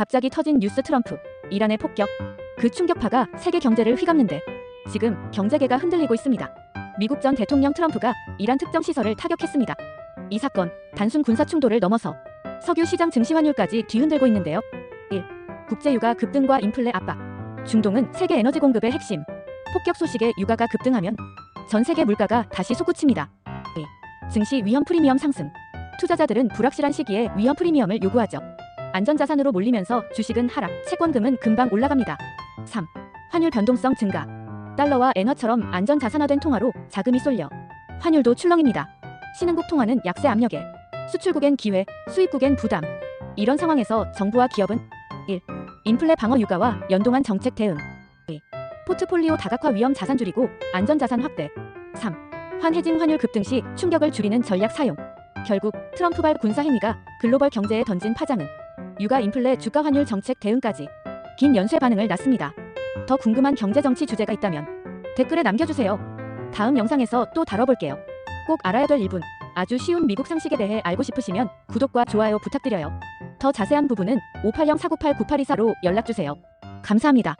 갑자기 터진 뉴스 트럼프, 이란의 폭격. 그 충격파가 세계 경제를 휘감는데 지금 경제계가 흔들리고 있습니다. 미국 전 대통령 트럼프가 이란 특정 시설을 타격했습니다. 이 사건 단순 군사 충돌을 넘어서 석유 시장 증시 환율까지 뒤흔들고 있는데요. 1. 국제 유가 급등과 인플레 압박. 중동은 세계 에너지 공급의 핵심. 폭격 소식에 유가가 급등하면 전 세계 물가가 다시 솟구칩니다. 2. 증시 위험 프리미엄 상승. 투자자들은 불확실한 시기에 위험 프리미엄을 요구하죠. 안전자산으로 몰리면서 주식은 하락, 채권금은 금방 올라갑니다. 3. 환율 변동성 증가. 달러와 엔화처럼 안전자산화된 통화로 자금이 쏠려 환율도 출렁입니다. 신흥국 통화는 약세 압력에 수출국엔 기회, 수입국엔 부담. 이런 상황에서 정부와 기업은 1. 인플레 방어 유가와 연동한 정책 대응 2. 포트폴리오 다각화 위험 자산 줄이고 안전자산 확대 3. 환해진 환율 급등 시 충격을 줄이는 전략 사용 결국 트럼프발 군사 행위가 글로벌 경제에 던진 파장은 유가 인플레 주가 환율 정책 대응까지 긴 연쇄 반응을 낳습니다. 더 궁금한 경제 정치 주제가 있다면 댓글에 남겨주세요. 다음 영상에서 또 다뤄볼게요. 꼭 알아야 될 1분 아주 쉬운 미국 상식에 대해 알고 싶으시면 구독과 좋아요 부탁드려요. 더 자세한 부분은 580-498-9824로 연락주세요. 감사합니다.